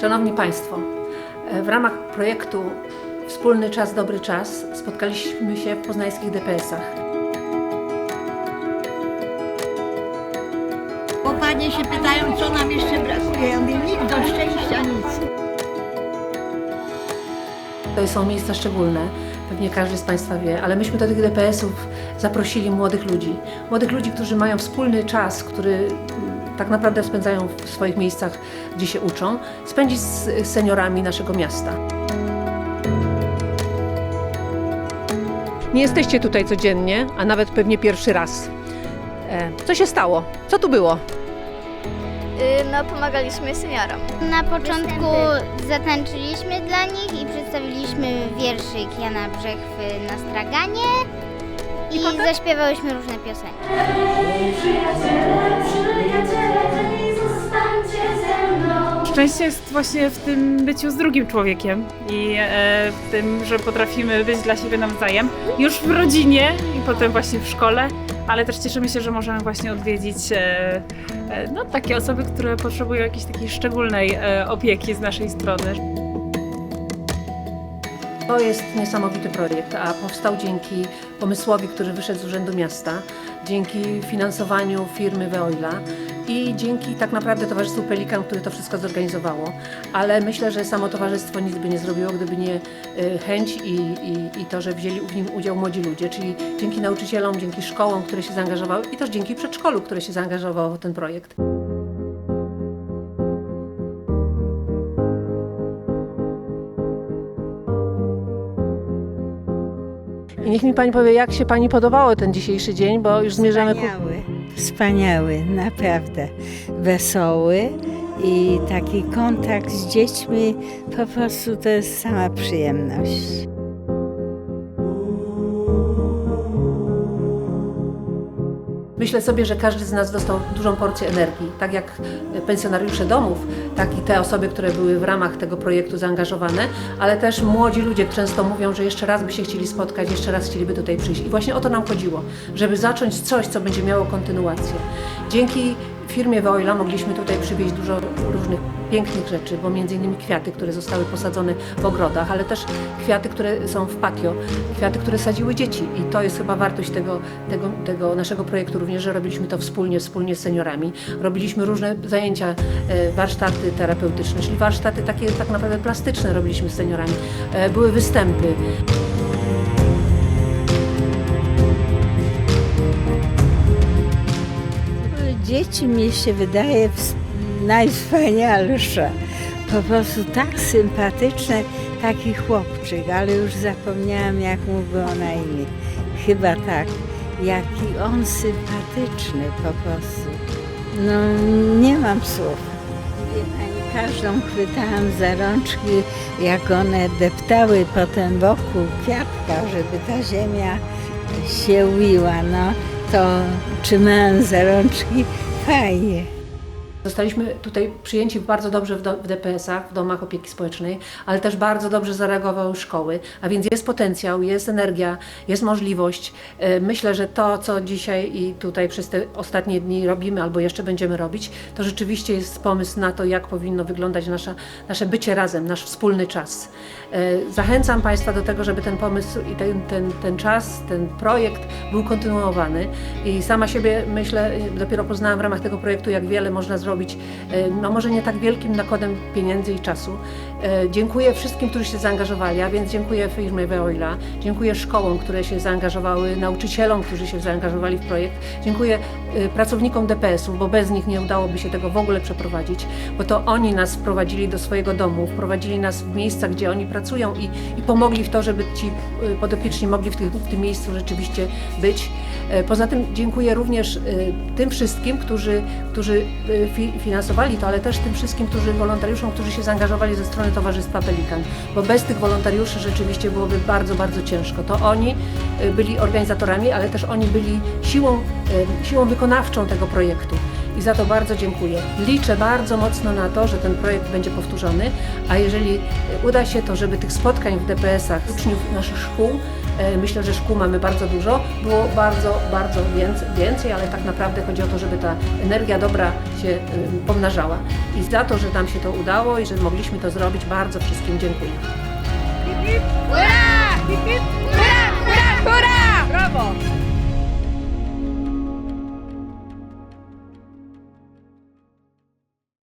Szanowni Państwo, e, w ramach projektu Wspólny Czas, Dobry Czas spotkaliśmy się w poznańskich DPS-ach. Bo panie się pytają, co nam jeszcze brakuje. Ja mówię, nic do szczęścia, nic. To są miejsca szczególne, pewnie każdy z Państwa wie, ale myśmy do tych DPS-ów zaprosili młodych ludzi. Młodych ludzi, którzy mają wspólny czas, który tak naprawdę spędzają w swoich miejscach, gdzie się uczą, spędzić z seniorami naszego miasta. Nie jesteście tutaj codziennie, a nawet pewnie pierwszy raz. E, Co się stało? Co tu było? Y, No, pomagaliśmy seniorom. Na początku zatańczyliśmy dla nich i przedstawiliśmy wierszyk Jana Brzechwy na straganie i, zaśpiewałyśmy różne piosenki. Szczęście jest właśnie w tym byciu z drugim człowiekiem i e, w tym, że potrafimy być dla siebie nawzajem. Już w rodzinie i potem właśnie w szkole, ale też cieszymy się, że możemy właśnie odwiedzić e, e, no, takie osoby, które potrzebują jakiejś takiej szczególnej e, opieki z naszej strony. To jest niesamowity projekt, a powstał dzięki pomysłowi, który wyszedł z Urzędu Miasta, dzięki finansowaniu firmy Veoila i dzięki tak naprawdę Towarzystwu Pelikan, które to wszystko zorganizowało. Ale myślę, że samo towarzystwo nic by nie zrobiło, gdyby nie y, chęć i, i, i to, że wzięli w nim udział młodzi ludzie, czyli dzięki nauczycielom, dzięki szkołom, które się zaangażowały i też dzięki przedszkolu, które się zaangażowało w ten projekt. Niech mi Pani powie, jak się Pani podobało ten dzisiejszy dzień, bo już zmierzamy ku... Wspaniały, wspaniały, naprawdę. Wesoły i taki kontakt z dziećmi po prostu to jest sama przyjemność. Myślę sobie, że każdy z nas dostał dużą porcję energii, tak jak pensjonariusze domów, tak i te osoby, które były w ramach tego projektu zaangażowane, ale też młodzi ludzie często mówią, że jeszcze raz by się chcieli spotkać, jeszcze raz chcieliby tutaj przyjść. I właśnie o to nam chodziło, żeby zacząć coś, co będzie miało kontynuację. Dzięki firmie Woila mogliśmy tutaj przywieźć dużo różnych pięknych rzeczy, bo między innymi kwiaty, które zostały posadzone w ogrodach, ale też kwiaty, które są w patio, kwiaty, które sadziły dzieci i to jest chyba wartość tego, tego, tego naszego projektu również, że robiliśmy to wspólnie, wspólnie z seniorami. Robiliśmy różne zajęcia, e, warsztaty terapeutyczne, czyli warsztaty takie tak naprawdę plastyczne robiliśmy z seniorami. E, Były występy. Dzieci mi się wydaje ws- najwspanialsze. Po prostu tak sympatyczne, taki chłopczyk, ale już zapomniałam jak mu było na imię. Chyba tak. Jaki on sympatyczny po prostu. No nie mam słów. Każdą chwytałam za rączki, jak one deptały potem wokół kwiatka, żeby ta ziemia się uiła. No to trzymałam za rączki fajnie. Zostaliśmy tutaj przyjęci bardzo dobrze w, do, w DPS-ach, w domach opieki społecznej, ale też bardzo dobrze zareagowały szkoły, a więc jest potencjał, jest energia, jest możliwość. E, Myślę, że to, co dzisiaj i tutaj przez te ostatnie dni robimy, albo jeszcze będziemy robić, to rzeczywiście jest pomysł na to, jak powinno wyglądać nasza, nasze bycie razem, nasz wspólny czas. E, Zachęcam Państwa do tego, żeby ten pomysł i ten, ten, ten czas, ten projekt był kontynuowany i sama siebie myślę, dopiero poznałam w ramach tego projektu, jak wiele można zrobić, e, no może nie tak wielkim nakładem pieniędzy i czasu. E, Dziękuję wszystkim, którzy się zaangażowali, a więc dziękuję firmie Veoila, dziękuję szkołom, które się zaangażowały, nauczycielom, którzy się zaangażowali w projekt, dziękuję e, pracownikom DPS-ów, bo bez nich nie udałoby się tego w ogóle przeprowadzić, bo to oni nas wprowadzili do swojego domu, wprowadzili nas w miejsca, gdzie oni pracują i, i pomogli w to, żeby ci podopieczni mogli w, w tym miejscu rzeczywiście być. Poza tym dziękuję również tym wszystkim, którzy, którzy finansowali to, ale też tym wszystkim, którzy wolontariuszom, którzy się zaangażowali ze strony Towarzystwa Pelikan, bo bez tych wolontariuszy rzeczywiście byłoby bardzo, bardzo ciężko. To oni e, byli organizatorami, ale też oni byli siłą, e, siłą wykonawczą tego projektu. I za to bardzo dziękuję. Liczę bardzo mocno na to, że ten projekt będzie powtórzony, a jeżeli e, uda się to, żeby tych spotkań w DPS-ach uczniów naszych szkół E, Myślę, że szkół mamy bardzo dużo, było bardzo, bardzo więcej, ale tak naprawdę chodzi o to, żeby ta energia dobra się y, pomnażała. I za to, że nam się to udało i że mogliśmy to zrobić, bardzo wszystkim dziękuję.